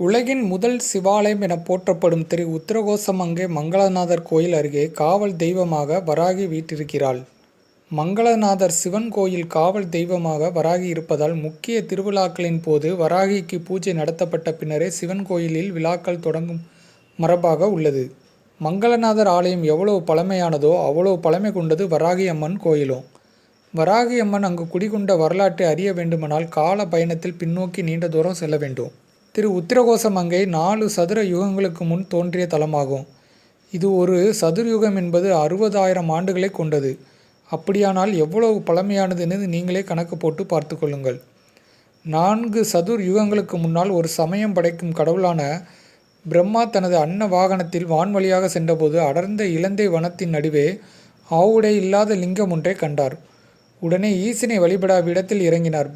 உலகின் முதல் சிவாலயம் என போற்றப்படும் திரு உத்தரகோசமங்கை மங்களநாதர் கோயில் அருகே காவல் தெய்வமாக வராகி வீட்டிருக்கிறாள் மங்களநாதர் சிவன் கோயில் காவல் தெய்வமாக வராகி இருப்பதால் முக்கிய திருவிழாக்களின் போது வராகிக்கு பூஜை நடத்தப்பட்ட பின்னரே சிவன் கோயிலில் விழாக்கள் தொடங்கும் மரபாக உள்ளது. மங்களநாதர் ஆலயம் எவ்வளவு பழமையானதோ அவ்வளவு பழமை கொண்டது வராகி அம்மன் கோயிலும். வராகி அம்மன் அங்கு குடிகொண்ட வரலாற்றை அறிய வேண்டுமானால் கால பயணத்தில் பின்னோக்கி நீண்ட தூரம் செல்ல வேண்டும். திரு உத்திரகோசமங்கை நாலு சதுர யுகங்களுக்கு முன் தோன்றிய தலமாகும். இது ஒரு சதுர்யுகம் என்பது அறுபதாயிரம் ஆண்டுகளை கொண்டது. அப்படியானால் எவ்வளவு பழமையானதுன்னு நீங்களே கணக்கு போட்டு பார்த்து கொள்ளுங்கள். நான்கு சதுர் யுகங்களுக்கு முன்னால் ஒரு சமயம் படைக்கும் கடவுளான பிரம்மா தனது அன்ன வாகனத்தில் வான்வழியாக சென்றபோது அடர்ந்த இலந்தை வனத்தின் நடுவே ஆவுடை இல்லாத லிங்கம் ஒன்றைக் கண்டார். உடனே ஈசனை வழிபட அவ்விடத்தில் இறங்கினார்.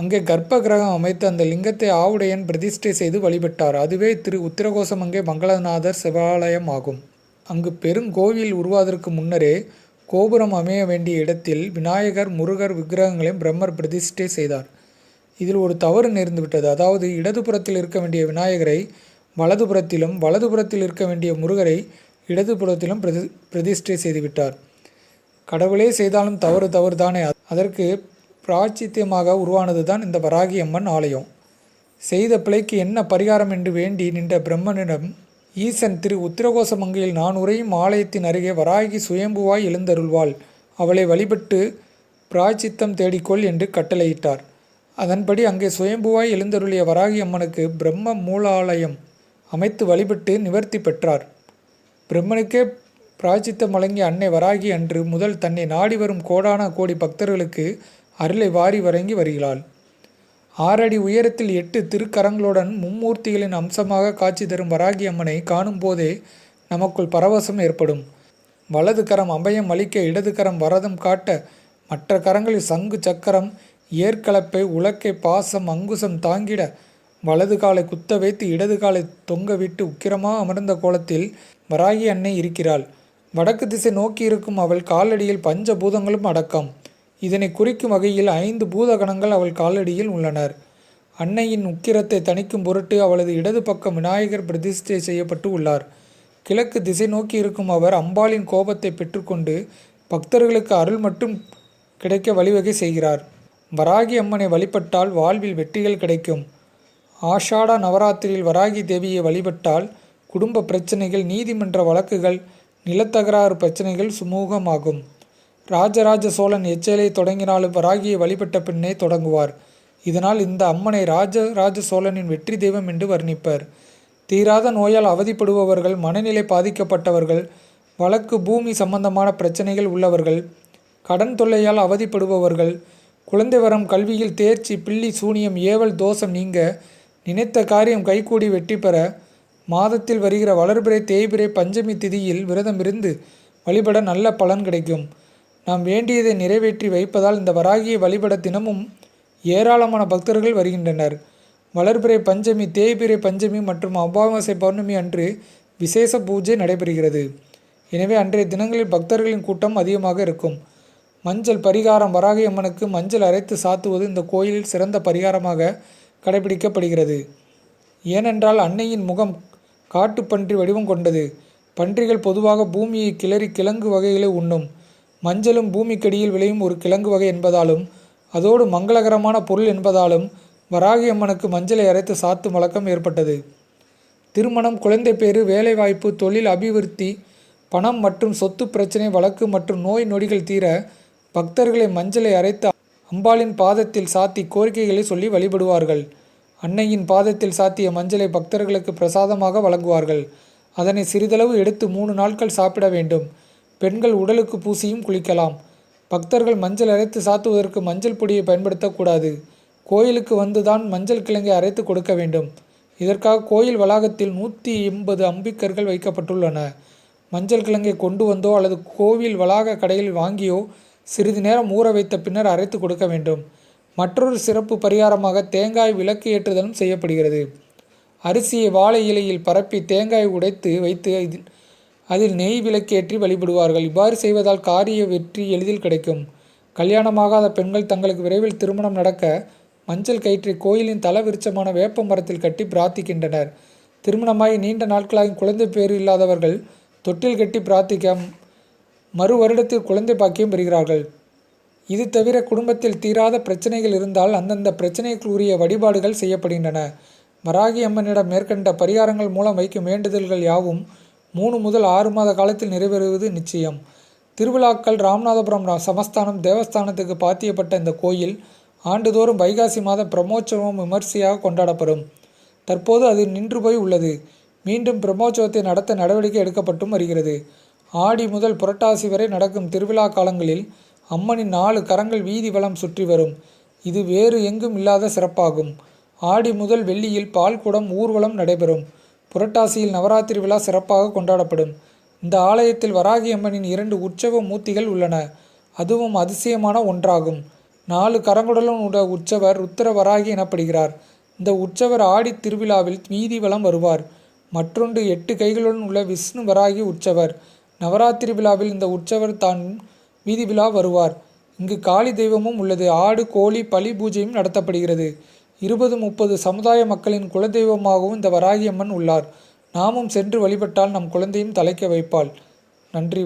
அங்கே கர்ப்ப கிரகம் அமைத்து அந்த லிங்கத்தை ஆவுடையன் பிரதிஷ்டை செய்து வழிபட்டார். அதுவே திரு உத்திரகோசமங்கே மங்களநாதர் சிவாலயம் ஆகும். அங்கு பெருங்கோவில் உருவாவதற்கு முன்னரே கோபுரம் அமைய வேண்டிய இடத்தில் விநாயகர் முருகர் விக்கிரகங்களையும் பிரம்மர் பிரதிஷ்டை செய்தார். இதில் ஒரு தவறு நேர்ந்துவிட்டது. அதாவது இடதுபுறத்தில் இருக்க வேண்டிய விநாயகரை வலதுபுறத்திலும் வலதுபுறத்தில் இருக்க வேண்டிய முருகரை இடதுபுறத்திலும் பிரதி பிரதிஷ்டை செய்துவிட்டார். கடவுளே செய்தாலும் தவறு தவறு தானே அதற்கு பிராச்சித்தியமாக உருவானது தான் இந்த வராகி அம்மன் ஆலயம். செய்த பிழைக்கு என்ன பரிகாரம் என்று வேண்டி நின்ற பிரம்மனிடம் ஈசன் திரு உத்திரகோசமங்கையில் நான் உரையும் ஆலயத்தின் அருகே வராகி சுயம்புவாய் எழுந்தருள்வாள். அவளை வழிபட்டு பிராச்சித்தம் தேடிக்கொள் என்று கட்டளையிட்டார். அதன்படி அங்கே சுயம்புவாய் எழுந்தருளிய வராகி அம்மனுக்கு பிரம்ம மூலாலயம் அமைத்து வழிபட்டு நிவர்த்தி பெற்றார். பிரம்மனுக்கே பிராச்சித்தம் வழங்கிய அன்னை வராகி அன்று முதல் தன்னை நாடி வரும் கோடான கோடி பக்தர்களுக்கு அருளை வாரி வழங்கி வருகிறாள். ஆறடி உயரத்தில் எட்டு திருக்கரங்களுடன் மும்மூர்த்திகளின் அம்சமாக காட்சி தரும் வராகி அம்மனை காணும் போதே நமக்குள் பரவசம் ஏற்படும். வலது கரம் அபயம் அளிக்க இடது கரம் வரதம் காட்ட மற்ற கரங்களில் சங்கு சக்கரம் ஏற்கலப்பை உலக்கை பாசம் அங்குசம் தாங்கிட வலது காலை குத்த வைத்து இடது காலை தொங்க விட்டு உக்கிரமாக அமர்ந்த கோலத்தில் வராகி அன்னை இருக்கிறாள். வடக்கு திசை நோக்கி இருக்கும் அவள் காலடியில் பஞ்ச பூதங்களும் அடக்கம். இதனை குறிக்கும் வகையில் ஐந்து பூதகணங்கள் அவள் காலடியில் உள்ளனர். அன்னையின் உக்கிரத்தை தணிக்கும் பொருட்டு அவளது இடது பக்கம் விநாயகர் பிரதிஷ்டை செய்யப்பட்டு உள்ளார். கிழக்கு திசை நோக்கி இருக்கும் அவர் அம்பாளின் கோபத்தை பெற்றுக்கொண்டு பக்தர்களுக்கு அருள் மட்டும் கிடைக்க வழிவகை செய்கிறார். வராகி அம்மனை வழிபட்டால் வாழ்வில் வெற்றிகள் கிடைக்கும். ஆஷாடா நவராத்திரியில் வராகி தேவியை வழிபட்டால் குடும்ப பிரச்சனைகள் நீதிமன்ற வழக்குகள் நிலத்தகராறு பிரச்சனைகள் சுமூகமாகும். ராஜராஜ சோழன் எச்சேலை தொடங்கினாலும் வராகியை வழிபட்ட பின்னே தொடங்குவார். இதனால் இந்த அம்மனை ராஜராஜ சோழனின் வெற்றி தெய்வம் என்று வர்ணிப்பர். தீராத நோயால் அவதிப்படுபவர்கள் மனநிலை பாதிக்கப்பட்டவர்கள் வழக்கு பூமி சம்பந்தமான பிரச்சனைகள் உள்ளவர்கள் கடன் தொல்லையால் அவதிப்படுபவர்கள் குழந்தை வரம் கல்வியில் தேர்ச்சி பில்லி சூனியம் ஏவல் தோஷம் நீங்க நினைத்த காரியம் கைகூடி வெற்றி பெற மாதத்தில் வருகிற வளர்பிறை தேய்பிறை பஞ்சமி திதியில் விரதம் இருந்து வழிபட நல்ல பலன் கிடைக்கும். நாம் வேண்டியதை நிறைவேற்றி வைப்பதால் இந்த வராகியை வழிபட தினமும் ஏராளமான பக்தர்கள் வருகின்றனர். வளர்பிறை பஞ்சமி தேய்பிறை பஞ்சமி மற்றும் அமாவாசை பௌர்ணமி அன்று விசேஷ பூஜை நடைபெறுகிறது. எனவே அன்றைய தினங்களில் பக்தர்களின் கூட்டம் அதிகமாக இருக்கும். மஞ்சள் பரிகாரம் வராகி அம்மனுக்கு மஞ்சள் அரைத்து சாத்துவது இந்த கோயிலில் சிறந்த பரிகாரமாக கடைபிடிக்கப்படுகிறது. ஏனென்றால் அன்னையின் முகம் காட்டுப்பன்றி வடிவம் கொண்டது. பன்றிகள் பொதுவாக பூமியை கிளறி கிழங்கு வகைகளை உண்ணும். மஞ்சளும் பூமிக்கடியில் விளையும் ஒரு கிழங்கு வகை என்பதாலும் அதோடு மங்களகரமான பொருள் என்பதாலும் வராகி அம்மனுக்கு மஞ்சளை அரைத்து சாத்தும் வழக்கம் ஏற்பட்டது. திருமணம் குழந்தை பேறு வேலைவாய்ப்பு தொழில் அபிவிருத்தி பணம் மற்றும் சொத்து பிரச்சனை வழக்கு மற்றும் நோய் நொடிகள் தீர பக்தர்களை மஞ்சளை அரைத்து அம்பாளின் பாதத்தில் சாத்தி கோரிக்கைகளை சொல்லி வழிபடுவார்கள். அன்னையின் பாதத்தில் சாத்திய மஞ்சளை பக்தர்களுக்கு பிரசாதமாக வழங்குவார்கள். அதனை சிறிதளவு எடுத்து மூணு நாட்கள் சாப்பிட வேண்டும். பெண்கள் உடலுக்கு பூசியும் குளிக்கலாம். பக்தர்கள் மஞ்சள் அரைத்து சாத்துவதற்கு மஞ்சள் பொடியை பயன்படுத்தக்கூடாது. கோயிலுக்கு வந்துதான் மஞ்சள் கிழங்கை அரைத்து கொடுக்க வேண்டும். இதற்காக கோயில் வளாகத்தில் நூற்றி எண்பது அம்பிக்கர்கள் வைக்கப்பட்டுள்ளன. மஞ்சள் கிழங்கை கொண்டு வந்தோ அல்லது கோவில் வளாக கடையில் வாங்கியோ சிறிது நேரம் ஊற வைத்த பின்னர் அரைத்து கொடுக்க வேண்டும். மற்றொரு சிறப்பு பரிகாரமாக தேங்காய் விளக்கு ஏற்றுதலும் செய்யப்படுகிறது. அரிசியை வாழை இலையில் பரப்பி தேங்காய் உடைத்து வைத்து இதில் அதில் நெய் விளக்கேற்றி வழிபடுவார்கள். இவ்வாறு செய்வதால் காரிய வெற்றி எளிதில் கிடைக்கும். கல்யாணமாகாத பெண்கள் தங்களுக்கு விரைவில் திருமணம் நடக்க மஞ்சள் கயிற்றை கோயிலின் தல விருச்சமான வேப்ப மரத்தில் கட்டி பிரார்த்திக்கின்றனர் திருமணமாகி நீண்ட நாட்களாக குழந்தை பேறு இல்லாதவர்கள் தொட்டில் கட்டி பிரார்த்திக்க மறு வருடத்தில் குழந்தை பாக்கியம் பெறுகிறார்கள் இது தவிர குடும்பத்தில் தீராத பிரச்சனைகள் இருந்தால் அந்தந்த பிரச்சனைக்கு உரிய வழிபாடுகள் செய்யப்படுகின்றன வராகி அம்மனிடம் மேற்கண்ட பரிகாரங்கள் மூலம் வைக்கும் வேண்டுதல்கள் யாவும் மூணு முதல் ஆறு மாத காலத்தில் நிறைவேறுவது நிச்சயம். திருவிழாக்கள் ராமநாதபுரம் ரா- சமஸ்தானம் தேவஸ்தானத்துக்கு பாத்தியப்பட்ட இந்த கோயில் ஆண்டுதோறும் வைகாசி மாத பிரம்மோற்சவம் விமர்சையாக கொண்டாடப்படும். தற்போது அது நின்று போய் உள்ளது. மீண்டும் பிரம்மோற்சவத்தை நடத்த நடவடிக்கை எடுக்கப்பட்டும் வருகிறது. ஆடி முதல் புரட்டாசி வரை நடக்கும் திருவிழா காலங்களில் அம்மனின் நாலு கரங்கள் வீதி வளம் சுற்றி வரும். இது வேறு எங்கும் இல்லாத சிறப்பாகும். ஆடி முதல் வெள்ளியில் பால்குடம் ஊர்வலம் நடைபெறும். புரட்டாசியில் நவராத்திரி விழா சிறப்பாக கொண்டாடப்படும். இந்த ஆலயத்தில் வராகி அம்மனின் இரண்டு உற்சவ மூர்த்திகள் உள்ளன. அதுவும் அதிசயமான ஒன்றாகும். நாலு கரங்குடலும் உள்ள உற்சவர் ருத்திர வராகி எனப்படுகிறார். இந்த உற்சவர் ஆடி திருவிழாவில் வீதி வலம் வருவார். மற்றொன்று எட்டு கைகளுடன் உள்ள விஷ்ணு வராகி உற்சவர். நவராத்திரி விழாவில் இந்த உற்சவர் தான் வீதி விழா வருவார். இங்கு காளி தெய்வமும் உள்ளது. ஆடு கோழி பலி பூஜையும் நடத்தப்படுகிறது. இருபது முப்பது சமுதாய மக்களின் குலதெய்வமாகவும் இந்த வராகியம்மன் உள்ளார். நாமும் சென்று வழிபட்டால் நம் குழந்தையும் தலைக்க வைப்பாள். நன்றி.